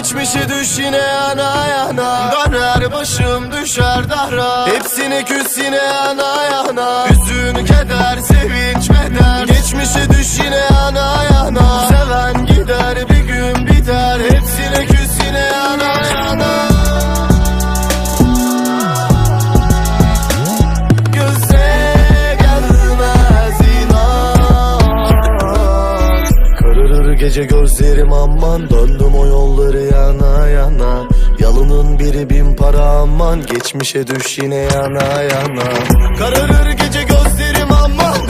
İçmişi düş yine yana yana. Döner başım düşer dara. Hepsini küs yine yana yana. Hüzün keder sevinç beder Geçmişi düş yine yana yana. Seven gider bir gün biter. Hepsini küs yine yana yana. Gece gözlerim aman Döndüm o yolları. Yalının biri bin para aman Geçmişe düş yine yana yana. Kararır gece gözlerim aman